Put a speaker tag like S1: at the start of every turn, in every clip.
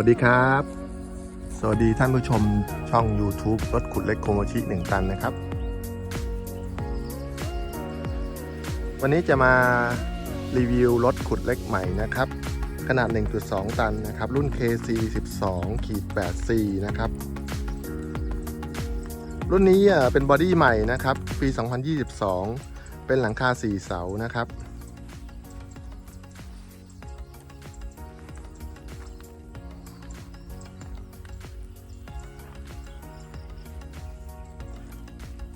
S1: สวัสดีครับ สวัสดีท่านผู้ชมช่อง YouTube รถขุดเล็กโคโมชิหนึ่งตันนะครับ วันนี้จะมารีวิวรถขุดเล็กใหม่นะครับ ขนาด 1.2 ตันนะครับ รุ่น KC 12ขีด8 C นะครับ รุ่นนี้เป็นบอดี้ใหม่นะครับ ปี 2022 เป็นหลังคา 4 เสานะครับ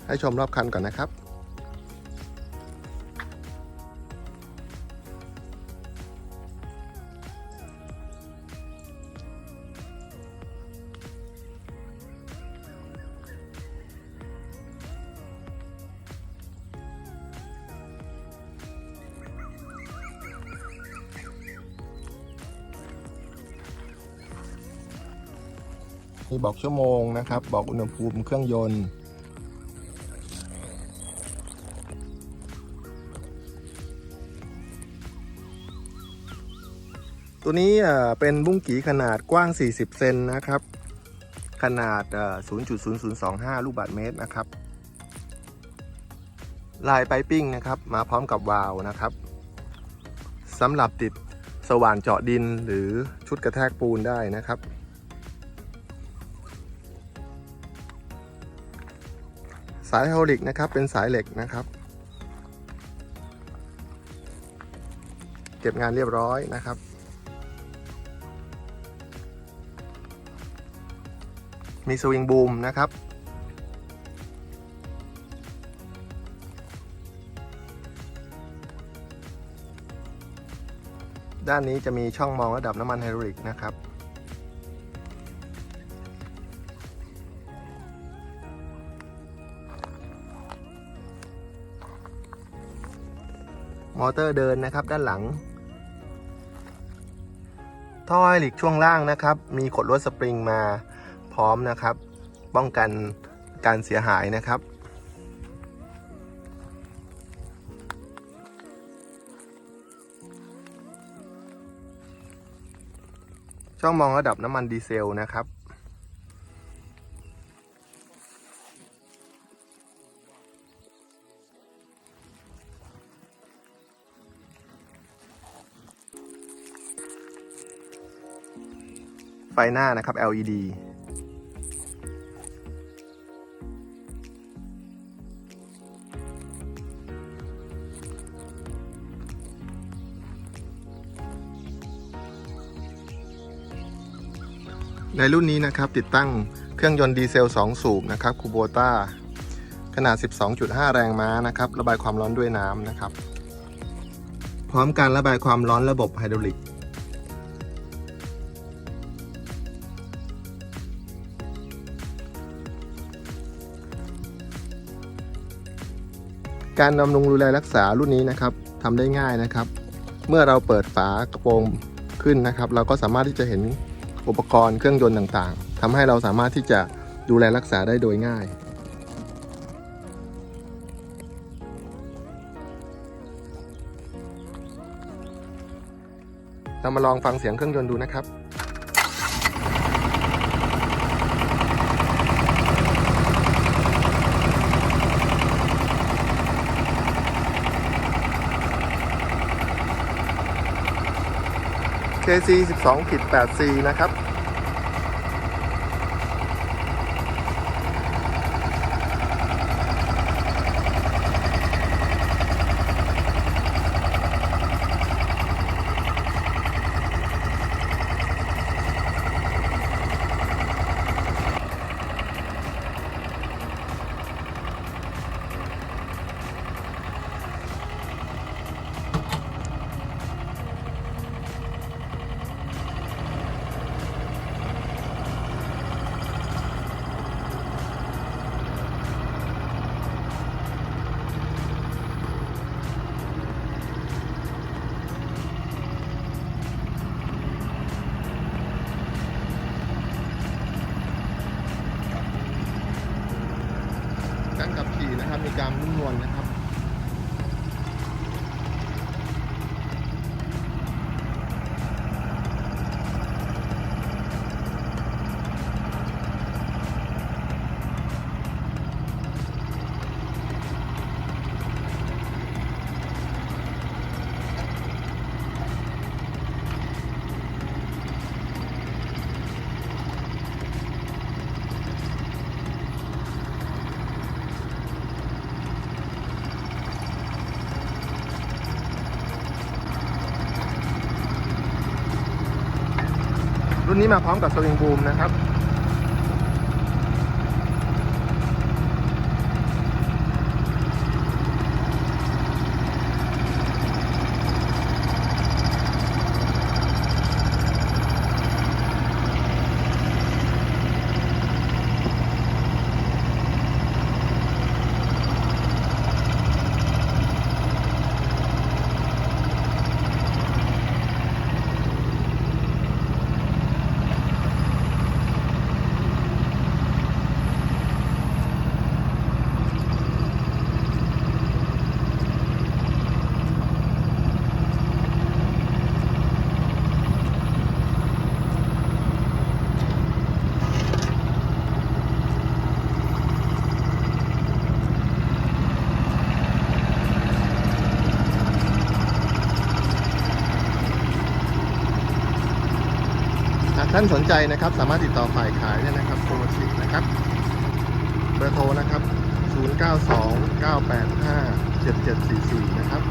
S1: ให้ชมรอบคันก่อนนะครับ มีบอกชั่วโมงนะครับ บอกอุณหภูมิเครื่องยนต์ ตัวนี้เป็นบุ้งกีขนาดกว้าง 40 เซนนะครับ ขนาด 0.0025 ลูกบาศก์เมตรนะครับ ลายไปปิ้งนะครับ มาพร้อมกับวาล์วนะครับสำหรับติดสว่านเจาะดินหรือชุดกระแทกปูนได้นะครับ สายไฮดรอลิกนะครับเป็นสายเหล็กนะครับ เก็บงานเรียบร้อยนะครับ มีสวิงบูมนะครับ ด้านนี้จะมีช่องมองระดับน้ำมันไฮดรอลิกนะครับมอเตอร์เดินนะครับด้านหลัง ท่อไฮดรอลิกช่วงล่างนะครับ มีขดลวดสปริงมา พร้อมนะครับ ป้องกันการเสียหายนะครับ ช่องมองระดับน้ำมันดีเซลนะครับไฟหน้านะครับ LED ในรุ่นนี้นะครับติดตั้งเครื่องยนต์ดีเซล 2 สูบนะครับคูโบต้าขนาด 12.5 แรงม้านะครับ ระบายความร้อนด้วยน้ำนะครับ พร้อมการระบายความร้อนระบบไฮดรอลิก การบำรุงดูแลรักษารุ่นนี้นะครับทำได้ง่ายนะครับ เมื่อเราเปิดฝากระโปรงขึ้นนะครับ เราก็สามารถที่จะเห็น อุปกรณ์เครื่องยนต์ต่างๆทำให้เราสามารถที่จะดูแลรักษาได้โดยง่ายเรามาลองฟังเสียงเครื่องยนต์ดูนะครับ KC 12ขีด8 C นะครับ นะครับ มีการนุ่มนวลนะครับ รุ่นนี้มาพร้อมกับสวิงบูมนะครับ ท่านสนใจนะครับสามารถติดต่อฝ่ายขายได้นะครับโทรมาชิกนะครับ เบอร์โทรนะครับ 092 985 7744 นะครับ